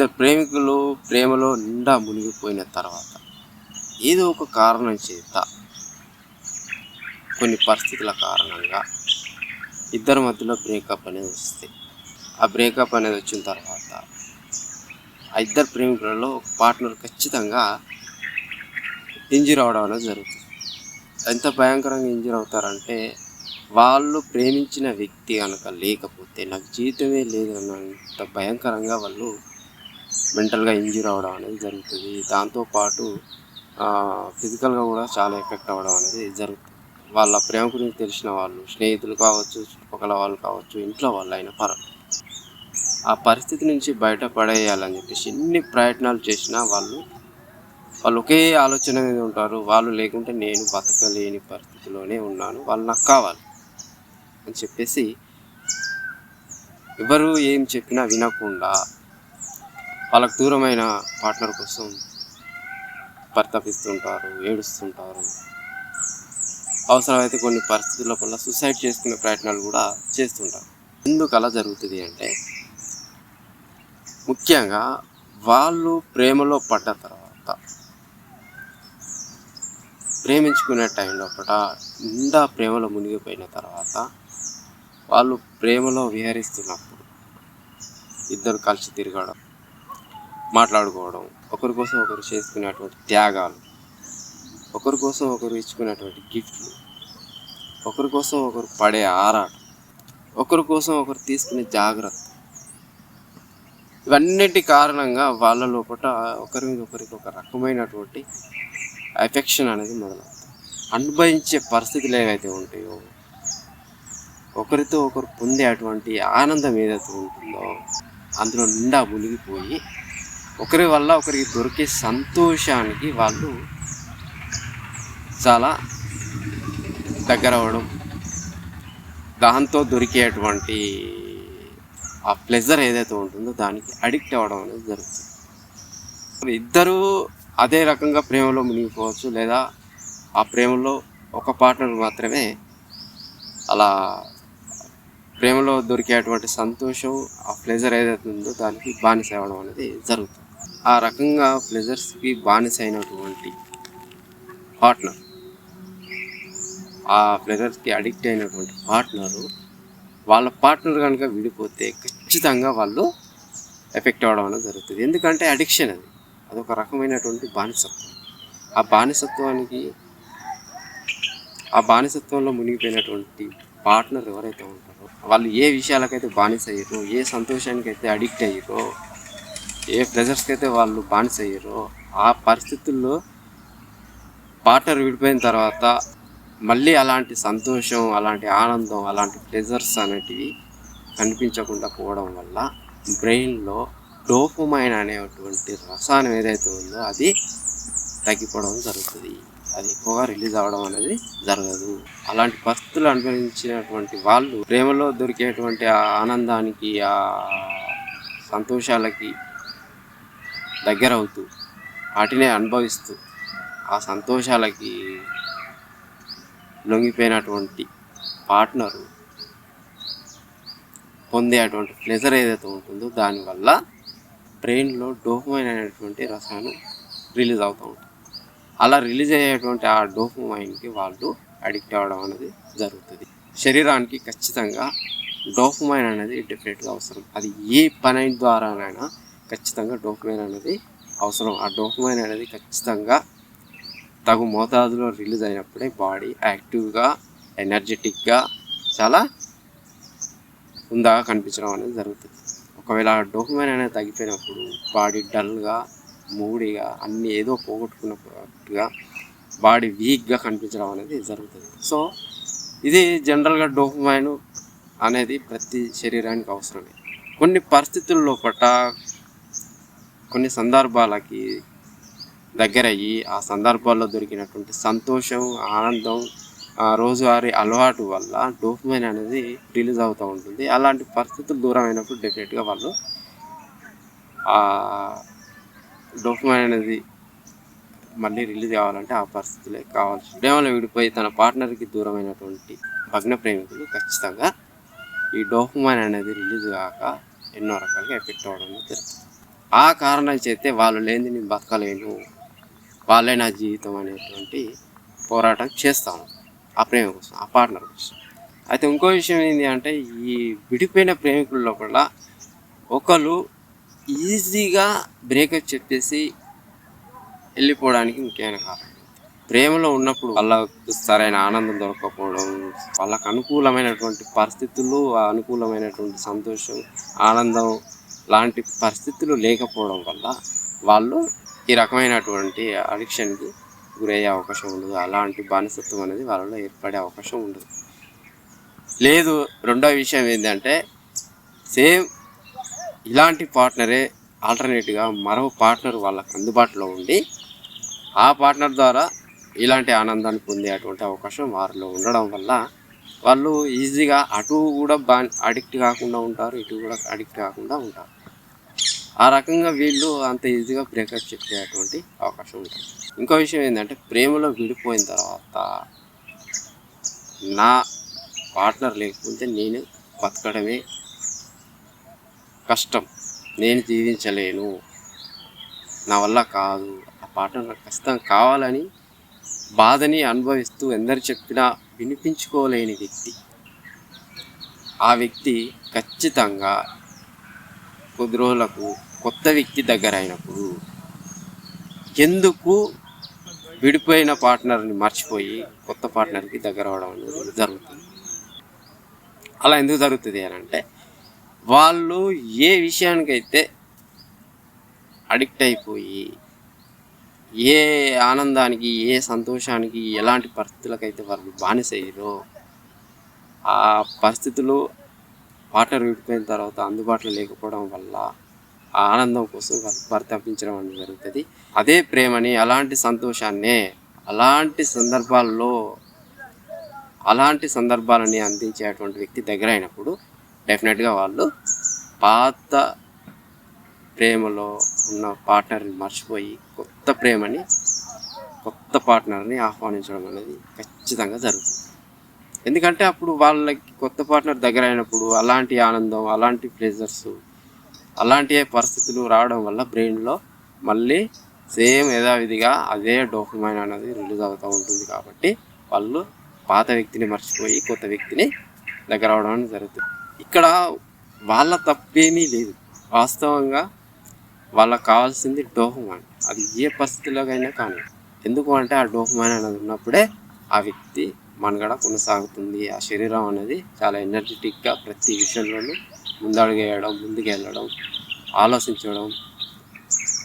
ఇద్దరు ప్రేమికులు ప్రేమలో నిండా మునిగిపోయిన తర్వాత ఏదో ఒక కారణం చేత కొన్ని పరిస్థితుల కారణంగా ఇద్దరి మధ్యలో బ్రేకప్ అనేది వస్తుంది ఆ బ్రేకప్ అనేది వచ్చిన తర్వాత ఆ ఇద్దరు ప్రేమికులలో ఒక పార్ట్నర్ ఖచ్చితంగా ఇంజూర్ అవడం అనేది జరుగుతుంది. ఎంత భయంకరంగా ఇంజూర్ అవుతారంటే వాళ్ళు ప్రేమించిన వ్యక్తి కనుక లేకపోతే నాకు జీవితమే లేదు అన్నంత భయంకరంగా వాళ్ళు మెంటల్గా ఇంజూర్ అవ్వడం అనేది జరుగుతుంది. దాంతోపాటు ఫిజికల్గా కూడా చాలా ఎఫెక్ట్ అవ్వడం అనేది జరుగుతుంది వాళ్ళ ప్రేమ గురించి తెలిసిన వాళ్ళు స్నేహితులు కావచ్చు చుట్టుపక్కల వాళ్ళు కావచ్చు ఇంట్లో వాళ్ళు అయినా పర్వాలేదు ఆ పరిస్థితి నుంచి బయటపడేయాలని చెప్పేసి ఎన్ని ప్రయత్నాలు చేసినా వాళ్ళు వాళ్ళు ఒకే ఆలోచన మీద ఉంటారు. వాళ్ళు లేకుంటే నేను బతకలేని పరిస్థితిలోనే ఉన్నాను. వాళ్ళు నాకు కావాలి అని చెప్పేసి ఎవరు ఏం చెప్పినా వినకుండా వాళ్ళకు దూరమైన పార్ట్నర్ కోసం పరితపిస్తుంటారు ఏడుస్తుంటారు. అవసరమైతే కొన్ని పరిస్థితుల వల్ల సూసైడ్ చేసుకునే ప్రయత్నాలు కూడా చేస్తుంటారు. ఎందుకు అలా జరుగుతుంది అంటే ముఖ్యంగా వాళ్ళు ప్రేమలో పడ్డ తర్వాత ప్రేమించుకునే టైంలో కూడా నిండా ప్రేమలో మునిగిపోయిన తర్వాత వాళ్ళు ప్రేమలో విహరిస్తున్నప్పుడు ఇద్దరు కలిసి తిరగడం మాట్లాడుకోవడం ఒకరి కోసం ఒకరు చేసుకునేటువంటి త్యాగాలు ఒకరి కోసం ఒకరు ఇచ్చుకునేటువంటి గిఫ్ట్లు ఒకరి కోసం ఒకరు పడే ఆరాటం ఒకరి కోసం ఒకరు తీసుకునే జాగ్రత్త. ఇవన్నిటి కారణంగా వాళ్ళ లోపల ఒకరి మీద ఒకరికి ఒక రకమైనటువంటి ఎఫెక్షన్ అనేది మొదలవుతుంది. అనుభవించే పరిస్థితులు ఏవైతే ఉంటాయో ఒకరితో ఒకరు పొందే అటువంటి ఆనందం ఏదైతే ఉంటుందో అందులో నిండా మునిగిపోయి ఒకరి వల్ల ఒకరికి దొరికే సంతోషానికి వాళ్ళు చాలా దగ్గర అవ్వడం దాంతో దొరికేటువంటి ఆ ప్లెజర్ ఏదైతే ఉంటుందో దానికి అడిక్ట్ అవ్వడం అనేది జరుగుతుంది. ఇద్దరూ అదే రకంగా ప్రేమలో మునిగిపోవచ్చు లేదా ఆ ప్రేమలో ఒక పార్ట్నర్ మాత్రమే అలా ప్రేమలో దొరికేటువంటి సంతోషం ఆ ప్లెజర్ ఏదైతే ఉందో దానికి బానిస అవ్వడం అనేది జరుగుతుంది. ఆ రకంగా ప్లెజర్స్కి బానిసైనటువంటి పార్ట్నర్ ఆ ప్లెజర్స్కి అడిక్ట్ అయినటువంటి పార్ట్నరు వాళ్ళ పార్ట్నర్ కనుక విడిపోతే ఖచ్చితంగా వాళ్ళు ఎఫెక్ట్ అవ్వడం అనేది జరుగుతుంది. ఎందుకంటే అడిక్షన్ అది. అదొక రకమైనటువంటి బానిసత్వం. ఆ బానిసత్వానికి ఆ బానిసత్వంలో మునిగిపోయినటువంటి పార్ట్నర్ ఎవరైతే ఉంటారో వాళ్ళు ఏ విషయాలకైతే బానిస అయ్యారో ఏ సంతోషానికి అయితే అడిక్ట్ అయ్యారో ఏ ప్రెజర్స్కి అయితే వాళ్ళు బానిస అయ్యారో ఆ పరిస్థితుల్లో పార్ట్నర్ విడిపోయిన తర్వాత మళ్ళీ అలాంటి సంతోషం అలాంటి ఆనందం అలాంటి ప్లెజర్స్ అనేటివి కనిపించకుండా పోవడం వల్ల బ్రెయిన్లో డోపమైన్ అనేటువంటి రసాయనం ఏదైతే ఉందో అది తగ్గిపోవడం జరుగుతుంది. అది ఎక్కువగా రిలీజ్ అవ్వడం అనేది జరగదు. అలాంటి పరిస్థితులు అనుభవించినటువంటి వాళ్ళు ప్రేమలో దొరికేటువంటి ఆ ఆనందానికి ఆ సంతోషాలకి దగ్గర అవుతూ వాటినే అనుభవిస్తూ ఆ సంతోషాలకి లొంగిపోయినటువంటి పార్ట్నరు పొందే అటువంటి ప్లెజర్ ఏదైతే ఉంటుందో దానివల్ల బ్రెయిన్లో డోపమైన్ అనేటువంటి రసాయనం రిలీజ్ అవుతూ ఉంటుంది. అలా రిలీజ్ అయ్యేటువంటి ఆ డోఫమైన్కి వాళ్ళు అడిక్ట్ అవ్వడం అనేది జరుగుతుంది. శరీరానికి ఖచ్చితంగా డోఫమైన్ అనేది డెఫినెట్గా అవసరం. అది ఏ పని ద్వారానైనా ఖచ్చితంగా డోపమైన్ అనేది అవసరం. ఆ డోపమైన్ అనేది ఖచ్చితంగా తగు మోతాదులో రిలీజ్ అయినప్పుడే బాడీ యాక్టివ్గా ఎనర్జెటిక్గా చాలా ఉందాగా కనిపించడం అనేది జరుగుతుంది. ఒకవేళ డోపమైన్ అనేది తగ్గిపోయినప్పుడు బాడీ డల్గా మూడిగా అన్నీ ఏదో పోగొట్టుకున్నట్టుగా బాడీ వీక్గా కనిపించడం అనేది జరుగుతుంది. సో ఇది జనరల్గా డోపమైన్ అనేది ప్రతి శరీరానికి అవసరమే. కొన్ని పరిస్థితుల్లో పట్ట కొన్ని సందర్భాలకి దగ్గరయ్యి ఆ సందర్భాల్లో దొరికినటువంటి సంతోషం ఆనందం ఆ రోజువారీ అలవాటు వల్ల డోపమైన్ అనేది రిలీజ్ అవుతూ ఉంటుంది. అలాంటి పరిస్థితులు దూరం అయినప్పుడు డెఫినెట్గా వాళ్ళు డోపమైన్ అనేది మళ్ళీ రిలీజ్ కావాలంటే ఆ పరిస్థితులే కావాల్సి ప్రేమలో విడిపోయి తన పార్ట్నర్కి దూరమైనటువంటి భగ్న ప్రేమికులు ఖచ్చితంగా ఈ డోపమైన్ అనేది రిలీజ్ కాక ఎన్నో రకాలుగా ఎఫెక్ట్ అవ్వడం జరుగుతుంది. ఆ కారణం చేస్తే వాళ్ళు లేని నేను బతకలేను. వాళ్ళే నా జీవితం అనేటువంటి పోరాటం చేస్తాము. ఆ ప్రేమ కోసం ఆ పార్ట్నర్ కోసం. అయితే ఇంకో విషయం ఏంటి అంటే ఈ విడిపోయిన ప్రేమికుల్లో కూడా ఒకరు ఈజీగా బ్రేకప్ చెప్పేసి వెళ్ళిపోవడానికి ముఖ్యమైన కారణం. ప్రేమలో ఉన్నప్పుడు వాళ్ళకు సరైన ఆనందం దొరకకపోవడం వాళ్ళకు అనుకూలమైనటువంటి పరిస్థితులు ఆ అనుకూలమైనటువంటి సంతోషం ఆనందం లాంటి పరిస్థితులు లేకపోవడం వల్ల వాళ్ళు ఈ రకమైనటువంటి అడిక్షన్కి గురయ్యే అవకాశం ఉండదు. అలాంటి బానిసత్వం అనేది వాళ్ళలో ఏర్పడే అవకాశం ఉండదు. లేదు రెండో విషయం ఏంటంటే సేమ్ ఇలాంటి పార్ట్నరే ఆల్టర్నేట్గా మరో పార్ట్నర్ వాళ్ళకు అందుబాటులో ఉండి ఆ పార్ట్నర్ ద్వారా ఇలాంటి ఆనందాన్ని పొందేటువంటి అవకాశం వారిలో ఉండడం వల్ల వాళ్ళు ఈజీగా అటు కూడా బా అడిక్ట్ కాకుండా ఉంటారు ఇటు కూడా అడిక్ట్ కాకుండా ఉంటారు. ఆ రకంగా వీళ్ళు అంత ఈజీగా బ్రేకప్ చెప్పేటువంటి అవకాశం ఉంటుంది. ఇంకో విషయం ఏంటంటే ప్రేమలో విడిపోయిన తర్వాత నా పార్ట్నర్ లేకపోతే నేను బతకడమే కష్టం. నేను జీవించలేను. నా వల్ల కాదు. ఆ పార్ట్నర్ నాకు ఖచ్చితంగా కావాలని బాధని అనుభవిస్తూ ఎందరు చెప్పినా వినిపించుకోలేని వ్యక్తి. ఆ వ్యక్తి ఖచ్చితంగా కొద్ది రోజులకు కొత్త వ్యక్తి దగ్గర అయినప్పుడు ఎందుకు విడిపోయిన పార్ట్నర్ని మర్చిపోయి కొత్త పార్ట్నర్కి దగ్గర అవడం అనేది జరుగుతుంది. అలా ఎందుకు జరుగుతుంది అని అంటే వాళ్ళు ఏ విషయానికైతే అడిక్ట్ అయిపోయి ఏ ఆనందానికి ఏ సంతోషానికి ఎలాంటి పరిస్థితులకైతే వాళ్ళు బానిసయ్యారో ఆ పరిస్థితులు పార్ట్నర్ విడిపోయిన తర్వాత అందుబాటులో లేకపోవడం వల్ల ఆ ఆనందం కోసం వాళ్ళు అనేది జరుగుతుంది. అదే ప్రేమని అలాంటి సంతోషాన్నే అలాంటి సందర్భాల్లో అలాంటి సందర్భాలని అందించేటువంటి వ్యక్తి దగ్గర అయినప్పుడు డెఫినెట్గా వాళ్ళు పాత ప్రేమలో ఉన్న పార్ట్నర్ని మర్చిపోయి కొత్త ప్రేమని కొత్త పార్ట్నర్ని ఆహ్వానించడం అనేది ఖచ్చితంగా జరుగుతుంది. ఎందుకంటే అప్పుడు వాళ్ళకి కొత్త పార్ట్నర్ దగ్గర అయినప్పుడు అలాంటి ఆనందం అలాంటి ప్లేజర్స్ అలాంటి పరిస్థితులు రావడం వల్ల బ్రెయిన్లో మళ్ళీ సేమ్ యథావిధిగా అదే డోపమైన్ అనేది రిలీజ్ అవుతూ ఉంటుంది కాబట్టి వాళ్ళు పాత వ్యక్తిని మర్చిపోయి కొత్త వ్యక్తిని దగ్గర అవడం జరుగుతుంది. ఇక్కడ వాళ్ళ తప్పేమీ లేదు. వాస్తవంగా వాళ్ళకి కావాల్సింది డోహమాన్ అది ఏ పరిస్థితిలోకైనా కానీ. ఎందుకు అంటే ఆ డోపమైన్ అనేది ఉన్నప్పుడే ఆ వ్యక్తి మనుగడ కొనసాగుతుంది. ఆ శరీరం అనేది చాలా ఎనర్జెటిక్గా ప్రతి విషయంలోనూ ముందడుగేయడం ముందుకెళ్ళడం ఆలోచించడం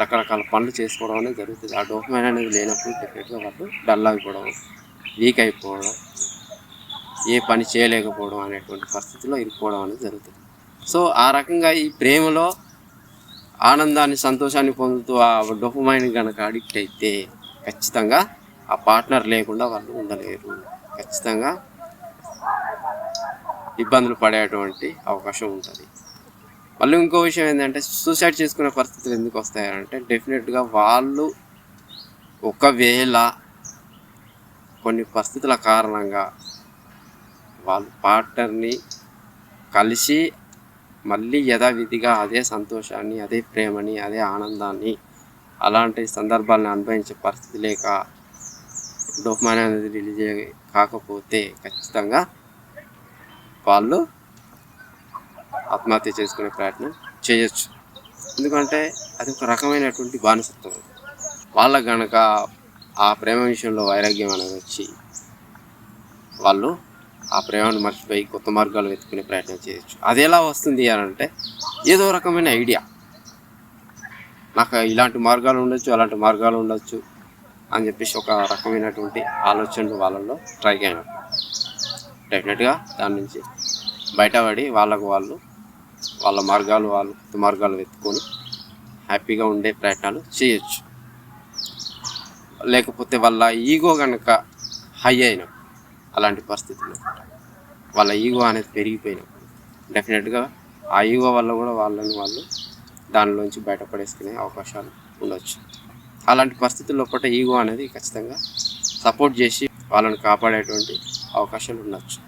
రకరకాల పనులు చేసుకోవడం అనేది జరుగుతుంది. ఆ డోపమైన్ అనేది లేనప్పుడు డెఫినెట్గా వాళ్ళు డల్ అయిపోవడం వీక్ అయిపోవడం ఏ పని చేయలేకపోవడం అనేటువంటి పరిస్థితిలో ఇరుక్కోవడం అనేది జరుగుతుంది. సో ఆ రకంగా ఈ ప్రేమలో ఆనందాన్ని సంతోషాన్ని పొందుతూ ఆ డొపమైన్ కనుక అడిక్ట్ అయితే ఖచ్చితంగా ఆ పార్ట్నర్ లేకుండా వాళ్ళు ఉండలేరు. ఖచ్చితంగా ఇబ్బందులు పడేటువంటి అవకాశం ఉంటుంది. మళ్ళీ ఇంకో విషయం ఏంటంటే సూసైడ్ చేసుకునే పరిస్థితులు ఎందుకు వస్తాయంటే డెఫినెట్గా వాళ్ళు ఒకవేళ కొన్ని పరిస్థితుల కారణంగా వాళ్ళు పార్ట్నర్ని కలిసి మళ్ళీ యథావిధిగా అదే సంతోషాన్ని అదే ప్రేమని అదే ఆనందాన్ని అలాంటి సందర్భాలను అనుభవించే పరిస్థితి లేక డోపమైన్ అనేది రిలీజ్ కాకపోతే ఖచ్చితంగా వాళ్ళు ఆత్మహత్య చేసుకునే ప్రయత్నం చేయొచ్చు. ఎందుకంటే అది ఒక రకమైనటువంటి బానిసత్వం. వాళ్ళకు గనక ఆ ప్రేమ విషయంలో వైరాగ్యం అనేది వచ్చి వాళ్ళు ఆ ప్రేమను మర్చిపోయి కొత్త మార్గాలు వెతుకునే ప్రయత్నం చేయొచ్చు. అది ఎలా వస్తుంది అని అంటే ఏదో రకమైన ఐడియా. నాకు ఇలాంటి మార్గాలు ఉండొచ్చు అలాంటి మార్గాలు ఉండొచ్చు అని చెప్పేసి ఒక రకమైనటువంటి ఆలోచనలు వాళ్ళలో ట్రై అయినప్పుడు డెఫినెట్గా దాని నుంచి బయటపడి వాళ్ళకు వాళ్ళు వాళ్ళ మార్గాలు వాళ్ళు మార్గాలు వెతుకొని హ్యాపీగా ఉండే ప్రయత్నాలు చేయొచ్చు. లేకపోతే వాళ్ళ ఈగో కనుక హై అయిన అలాంటి పరిస్థితుల్లో వాళ్ళ ఈగో అనేది పెరిగిపోయినప్పుడు డెఫినెట్గా ఆ ఈగో వల్ల కూడా వాళ్ళని వాళ్ళు దానిలోంచి బయటపడేసుకునే అవకాశాలు ఉండొచ్చు. అలాంటి పరిస్థితుల్లో పూట ఈగో అనేది ఖచ్చితంగా సపోర్ట్ చేసి వాళ్ళని కాపాడేటువంటి అవకాశాలు ఉండొచ్చు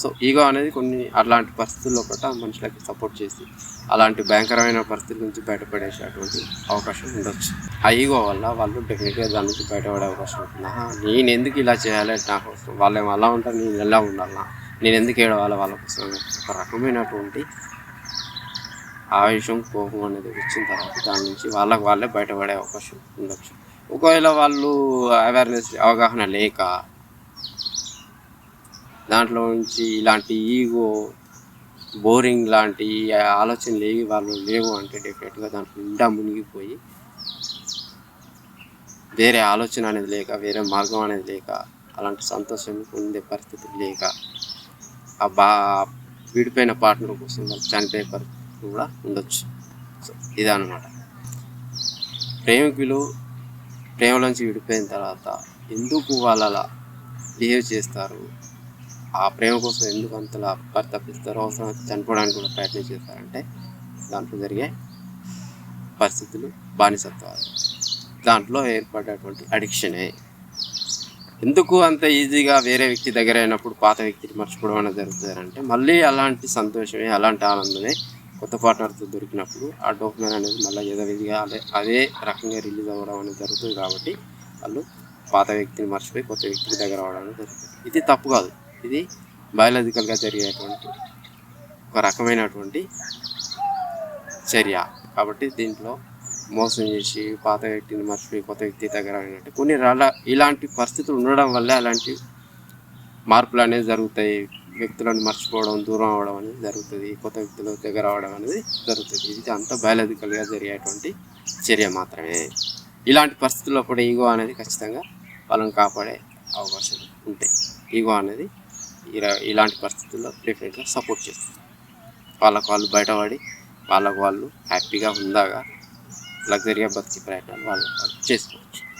సో ఈగో అనేది కొన్ని అలాంటి పరిస్థితుల్లో కూడా మనుషులకి సపోర్ట్ చేసి అలాంటి భయంకరమైన పరిస్థితి నుంచి బయటపడేసేటువంటి అవకాశం ఉండొచ్చు ఆ ఈగో వల్ల వాళ్ళు డెఫినెట్గా దాని నుంచి బయటపడే అవకాశం ఉంటుంది? నేను ఎందుకు ఇలా చేయాలి? నాకు వాళ్ళు ఏమో అలా ఉంటారు? నేను ఎలా ఉండాలా? నేను ఎందుకు ఏడవాలి? వాళ్ళ కోసం ఒక రకమైనటువంటి ఆవేశం కోపం అనేది వచ్చిన తర్వాత దాని నుంచి వాళ్ళకి వాళ్ళే బయటపడే అవకాశం ఉండొచ్చు. ఒకవేళ వాళ్ళు అవేర్నెస్ అవగాహన లేక దాంట్లో నుంచి ఇలాంటి ఈగో బోరింగ్ లాంటి ఆలోచనలు ఏవి వాళ్ళు లేవు అంటే డెఫినెట్గా దాంట్లో నిండా మునిగిపోయి వేరే ఆలోచన అనేది లేక వేరే మార్గం అనేది లేక అలాంటి సంతోషం పొందే పరిస్థితి లేక ఆ బా విడిపోయిన పార్ట్నర్ కోసం వాళ్ళు చనిపోయే పరిస్థితి కూడా ఉండొచ్చు. సో ఇదన్నమాట. ప్రేమికులు ప్రేమలోంచి విడిపోయిన తర్వాత ఎందుకు వాళ్ళలా బిహేవ్ చేస్తారు? ఆ ప్రేమ కోసం ఎందుకు అంతలా తప్పిస్తారో అవసరం చనిపోవడానికి కూడా ప్రయత్నం చేస్తారంటే దాంట్లో జరిగే పరిస్థితులు బానిసత్వాలు. దాంట్లో ఏర్పడేటువంటి అడిక్షనే. ఎందుకు అంత ఈజీగా వేరే వ్యక్తి దగ్గర అయినప్పుడు పాత వ్యక్తిని మర్చిపోవడం అనేది జరుగుతుంది అంటే మళ్ళీ అలాంటి సంతోషమే అలాంటి ఆనందమే కొత్త పార్ట్నర్తో దొరికినప్పుడు ఆ డోక్మెన్ అనేది మళ్ళీ యథావిధిగా అదే అదే రకంగా రిలీజ్ అవ్వడం అనేది జరుగుతుంది కాబట్టి వాళ్ళు పాత వ్యక్తిని మర్చిపోయి కొత్త వ్యక్తికి దగ్గర అవ్వడం జరుగుతుంది. ఇది తప్పు కాదు. ఇది బయాలజికల్గా జరిగేటువంటి ఒక రకమైనటువంటి చర్య. కాబట్టి దీంట్లో మోసం చేసి పాత వ్యక్తిని మర్చిపోయి కొత్త వ్యక్తి దగ్గర అయినట్టు కొన్ని రకాల ఇలాంటి పరిస్థితులు ఉండడం వల్లే అలాంటి మార్పులు అనేవి జరుగుతాయి. వ్యక్తులను మర్చిపోవడం దూరం అవడం అనేది జరుగుతుంది. కొత్త వ్యక్తుల దగ్గర అవడం అనేది జరుగుతుంది. ఇది అంతా బయాలజికల్గా జరిగేటువంటి చర్య మాత్రమే. ఇలాంటి పరిస్థితుల్లో కూడా ఈగో అనేది ఖచ్చితంగా వాళ్ళని కాపాడే అవకాశాలు ఉంటాయి ఈగో అనేది ఇలా- ఇలాంటి పరిస్థితుల్లో డెఫినెట్గా సపోర్ట్ చేస్తుంది వాళ్ళకు వాళ్ళు బయటపడి వాళ్ళకు వాళ్ళు హ్యాపీగా ఉందాగా లగ్జరీగా బతికే ప్రయత్నాలు వాళ్ళు వాళ్ళు చేసుకోవచ్చు.